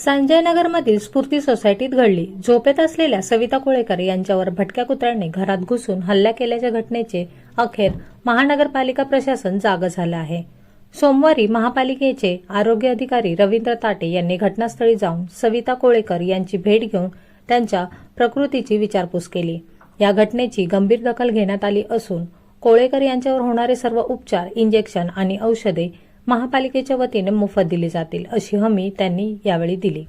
संजयनगरमधील स्फूर्ती सोसायटीत घडली. झोपेत असलेल्या सविता कोळेकर यांच्यावर भटक्या कुत्र्यांनी घरात घुसून हल्ला केल्याच्या घटनेचे अखेर महानगरपालिका प्रशासन जागं झालं आहे. सोमवारी महापालिकेचे आरोग्य अधिकारी रवींद्र ताटे यांनी घटनास्थळी जाऊन सविता कोळेकर यांची भेट घेऊन त्यांच्या प्रकृतीची विचारपूस केली. या घटनेची गंभीर दखल घेण्यात आली असून कोळेकर यांच्यावर होणारे सर्व उपचार इंजेक्शन आणि औषधे महापालिकेच्या वतीने मोफत दिली जातील अशी हमी त्यांनी यावेळी दिली.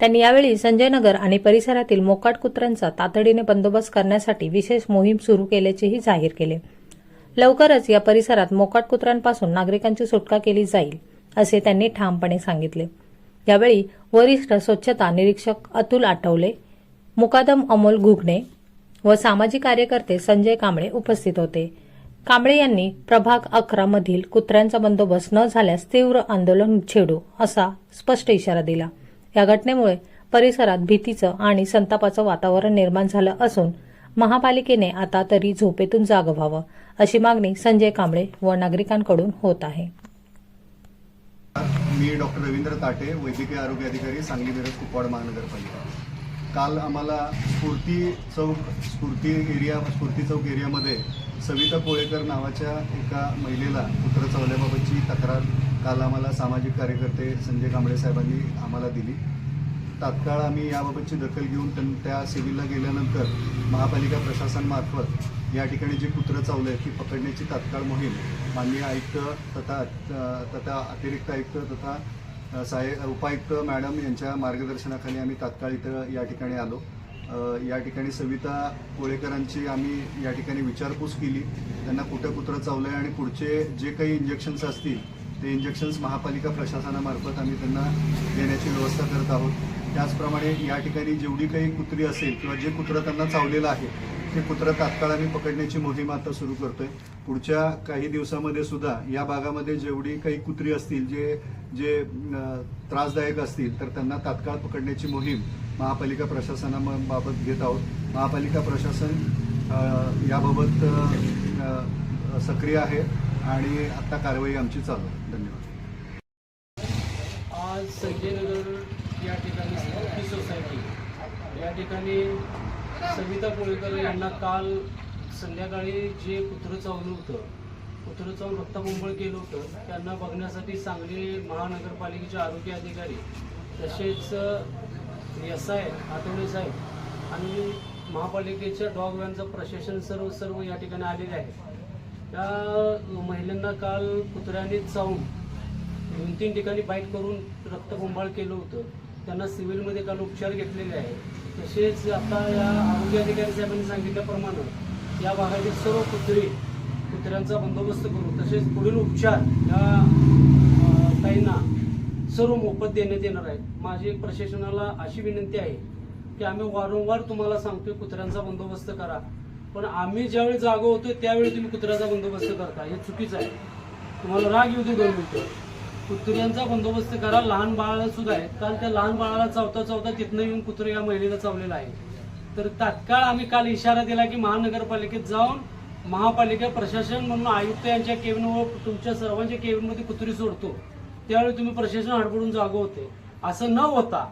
त्यांनी यावेळी संजयनगर आणि परिसरातील मोकाट कुत्र्यांचा तातडीने बंदोबस्त करण्यासाठी विशेष मोहीम सुरू केल्याचेही जाहीर केले. लवकरच या परिसरात मोकाट कुत्र्यांपासून नागरिकांची सुटका केली जाईल असे त्यांनी ठामपणे सांगितले. यावेळी वरिष्ठ स्वच्छता निरीक्षक अतुल आठवले मुकादम अमोल घुगणे व सामाजिक कार्यकर्ते संजय कांबळे उपस्थित होते. कांबळे यांनी प्रभाग अकरा मधील कुत्र्यांचा बंदोबस्त न झाल्यास तीव्र आंदोलन छेडू असा स्पष्ट इशारा दिला. या घटनेमुळे परिसरात भीतीचं आणि संतापाचं वातावरण निर्माण झालं असून महापालिकेने आता तरी झोपेतून जाग व्हावं अशी मागणी संजय कांबळे व नागरिकांकडून होत आहे. मी डॉक्टर रवींद्र ताटे वैद्यकीय आरोग्य अधिकारी सांगली मिरज कुपवाड महानगरपालिका. काल आम्हाला स्फूर्ती चौक स्फूर्ती एरिया स्फूर्ती चौक एरियामध्ये सविता कोळेकर नावाच्या एका महिलेला कुत्रं चावल्याबाबतची तक्रार काल आम्हाला सामाजिक कार्यकर्ते संजय कांबळे साहेबांनी आम्हाला दिली. तात्काळ आम्ही याबाबतची दखल घेऊन त्यां- त्या सिव्हिलला गेल्यानंतर महापालिका प्रशासनामार्फत या ठिकाणी जे कुत्रं चावलं आहे ती पकडण्याची तात्काळ मोहीम माननीय आयुक्त तथा तथा अतिरिक्त आयुक्त तथा साहे उपायुक्त मॅडम यांच्या मार्गदर्शनाखाली आम्ही तात्काळ इथं या ठिकाणी आलो. या ठिकाणी सविता कोळेकरांची आम्ही या ठिकाणी विचारपूस केली. त्यांना कुठं कुत्रं चावलं आहे आणि पुढचे जे काही इंजेक्शन्स असतील ते इंजेक्शन्स महापालिका प्रशासनामार्फत आम्ही त्यांना देण्याची व्यवस्था करत आहोत. त्याचप्रमाणे या ठिकाणी जेवढी काही कुत्री असेल किंवा जे कुत्रं त्यांना चावलेलं आहे ते कुत्रं तात्काळ आम्ही पकडण्याची मोहीम आता सुरू करतोय. पुढच्या काही दिवसामध्ये सुद्धा या भागामध्ये जेवढी काही कुत्री असतील जे जे त्रासदायक असतील तर त्यांना तात्काळ पकडण्याची मोहीम महापालिका प्रशासनाबाबत घेत आहोत. महापालिका प्रशासन याबाबत सक्रिय आहे आणि आता कारवाई आमची चालू आहे. धन्यवाद. आज संजयनगर या ठिकाणी स्फूर्ती सोसायटी या ठिकाणी सविता कोळेकर यांना काल संध्याकाळी जे कुत्रं चावलं होतं कुत्रं चावून रक्तबंबळ केलं होतं त्यांना बघण्यासाठी सांगली महानगरपालिकेचे आरोग्य अधिकारी तसेच एस आय आठवडे साहेब आणि महापालिकेच्या डॉग व्हॅनचं प्रशासन सर्व सर्व या ठिकाणी आलेले आहे त्या महिलांना काल कुत्र्याने चावून दोन तीन ठिकाणी बाईट करून रक्तबंबाळ केलं होतं. त्यांना सिव्हिलमध्ये काल उपचार घेतलेले आहे तसेच आता या आरोग्य अधिकारी साहेबांनी सांगितल्याप्रमाणे या भागातील सर्व कुत्रे कुत्र्यांचा बंदोबस्त करू तसेच पुढील उपचार या ताईंना सर्व मोफत देण्यात येणार आहे माझी प्रशासनाला अशी विनंती आहे की आम्ही वारंवार तुम्हाला सांगतोय कुत्र्यांचा बंदोबस्त करा. पण आम्ही ज्यावेळी जागो होतोय त्यावेळी तुम्ही कुत्र्याचा बंदोबस्त करता. हे चुकीचं आहे. तुम्हाला राग येऊ दे दोन मिनिटं. कुत्र्यांचा बंदोबस्त करा. लहान बाळाला सुद्धा आहे. काल त्या लहान बाळाला चावता चावता तिथनं येऊन कुत्रे या महिलेला चावलेलं आहे. तर तात्काळ आम्ही काल इशारा दिला की महानगरपालिकेत जाऊन महापालिका प्रशासन म्हणून आयुक्त यांच्या केबिन तुमच्या सर्वांच्या केबिनमध्ये कुत्री सोडतो. त्यावेळी तुम्ही प्रशासन हडपडून जागो होते. असं न होता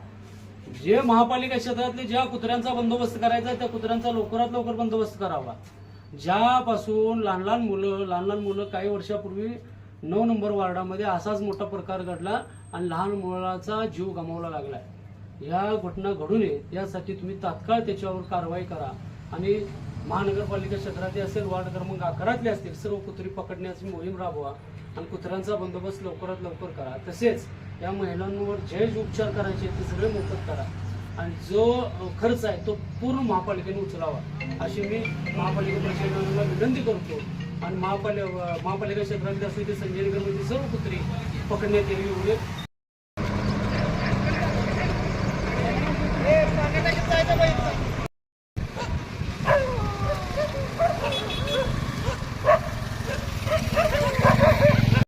जे महापालिका क्षेत्रातले ज्या कुत्र्यांचा बंदोबस्त करायचा त्या कुत्र्यांचा लवकरात लवकर बंदोबस्त करावा. ज्यापासून लहान लहान मुलं लहान लहान मुलं काही वर्षापूर्वी नऊ नंबर वार्डामध्ये असाच मोठा प्रकार घडला आणि लहान मुलाचा जीव गमावला लागला. या घटना घडू नये यासाठी तुम्ही तात्काळ त्याच्यावर कारवाई करा आणि महानगरपालिका क्षेत्रातले असेल वार्ड क्रमांक अकरातले असतील सर्व कुत्री पकडण्याची मोहीम राबवा आणि कुत्र्यांचा बंदोबस्त लवकरात लवकर करा. तसेच या महिलांवर जे जे उपचार करायचे ते सगळे मोफत करा. आणि जो खर्च आहे तो पूर्ण महापालिकेने उचलावा. अशी मी महापालिका प्रशासनाला विनंती करतो. आणि महापालिका महापालिका क्षेत्रातले असलेले संजयनगरमधील सर्व कुत्री पकडण्यात यावी एवढे